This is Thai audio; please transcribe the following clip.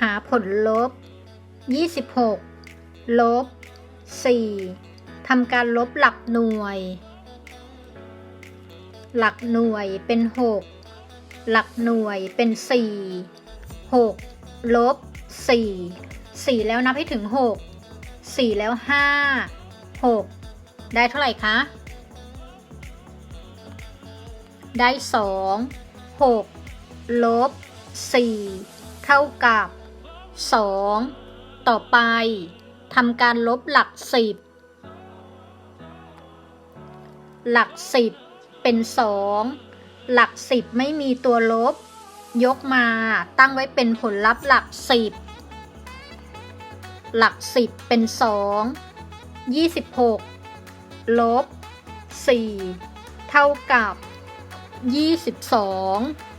หาผลลบ 26 ลบ 4ทำการลบหลักหน่วย หลักหน่วยเป็น 6 หลักหน่วยเป็น 4 6 ลบ 4 4 แล้วนับให้ถึง 6 4 แล้ว 5 6 ได้เท่าไหร่คะ ได้ 2 6 ลบ 4 เท่ากับ 2 ต่อไปทำการลบหลัก 10 หลัก 10 เป็น 2 หลัก 10 ไม่มีตัวลบ ยกมาตั้งไว้เป็นผลลัพธ์หลัก 10 หลัก 10 เป็น 2 26 ลบ 4 เท่ากับ 22